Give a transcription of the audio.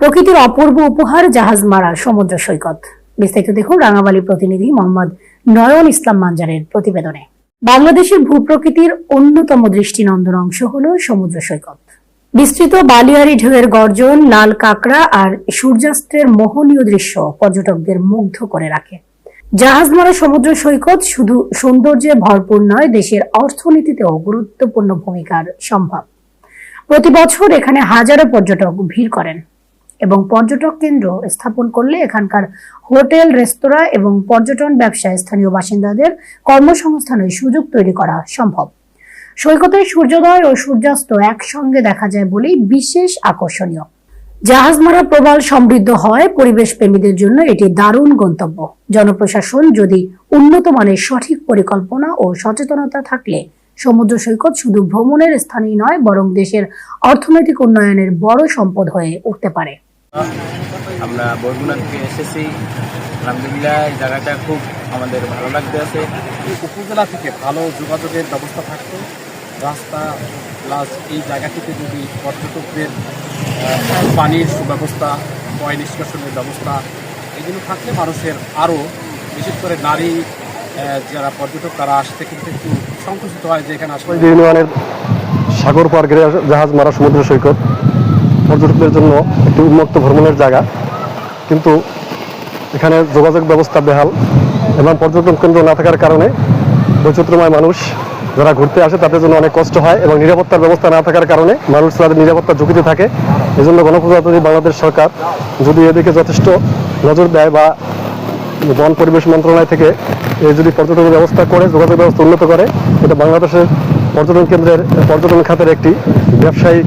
প্রকৃতির অপূর্ব উপহার জাহাজ মারা সমুদ্র সৈকত। বিস্তারিত দেখুন রাঙামালী প্রতিনিধি মোহাম্মদ নয়ন ইসলাম মানজারের প্রতিবেদনে। বাংলাদেশের ভূপ্রকৃতির অন্যতম দৃষ্টিনন্দন অংশ হল সমুদ্র সৈকত। বিস্তৃত বালিয়ারি ঢেউয়ের গর্জন, লাল কাঁকড়া আর সূর্যাস্তের মোহনীয় দৃশ্য পর্যটকদের মুগ্ধ করে রাখে। জাহাজমারা সমুদ্র সৈকত শুধু সৌন্দর্যে ভরপুর নয়, দেশের অর্থনীতিতেও গুরুত্বপূর্ণ ভূমিকার সম্ভব। প্রতি বছর এখানে হাজারো পর্যটক ভিড় করেন। এবং পর্যটক কেন্দ্র স্থাপন করলে এখানকার হোটেল, রেস্তোরাঁ এবং পর্যটন ব্যবসায় স্থানীয় বাসিন্দাদের কর্মসংস্থানের সুযোগ তৈরি করা সম্ভব। সৈকতের সূর্যোদয় ও সূর্যাস্ত একসঙ্গে দেখা যায় বলেই বিশেষ আকর্ষণীয়। জাহাজ জাহাজমারা প্রবাল সমৃদ্ধ হয় পরিবেশ প্রেমীদের জন্য এটি দারুণ গন্তব্য। জনপ্রশাসন যদি উন্নত মানের সঠিক পরিকল্পনা ও সচেতনতা থাকলে সমুদ্র সৈকত শুধু ভ্রমণের স্থানই নয়, বরং দেশের অর্থনৈতিক উন্নয়নের বড় সম্পদ হয়ে উঠতে পারে। আমরা বরগুনা থেকে এসেছি। আলহামদুলিল্লাহ এই জায়গাটা খুব আমাদের ভালো লাগতে আছে। উপজেলা থেকে ভালো যোগাযোগের ব্যবস্থা থাকতো। রাস্তা প্লাস এই জায়গাটিতে যদি পর্যটকদের পানির সুব্যবস্থা পয় নিষ্কাশনের ব্যবস্থা এগুলো থাকলে মানুষের আরও বিশেষ করে নারী যারা পর্যটক তারা আসতে কিন্তু একটু সংকুচিত হয় যে এখানে আসলে ইউনিয়নের সাগর পার ঘিরে জাহাজ মারা সমুদ্র সৈকত। পর্যটকদের জন্য একটি উন্মুক্ত ভ্রমণের জায়গা। কিন্তু এখানে যোগাযোগ ব্যবস্থা বেহাল এবং পর্যটন কেন্দ্র না থাকার কারণে বৈচিত্র্যময় মানুষ যারা ঘুরতে আসে তাদের জন্য অনেক কষ্ট হয় এবং নিরাপত্তার ব্যবস্থা না থাকার কারণে মানুষ তাদের নিরাপত্তা ঝুঁকিতে থাকে। এজন্য গণপ্রজাতন্ত্রী বাংলাদেশ সরকার যদি এদিকে যথেষ্ট নজর দেয় বা বন পরিবেশ মন্ত্রণালয় থেকে এই যদি পর্যটনের ব্যবস্থা করে, যোগাযোগ ব্যবস্থা উন্নত করে, এটা বাংলাদেশের পর্যটন কেন্দ্রের পর্যটন খাতের একটি ব্যবসায়িক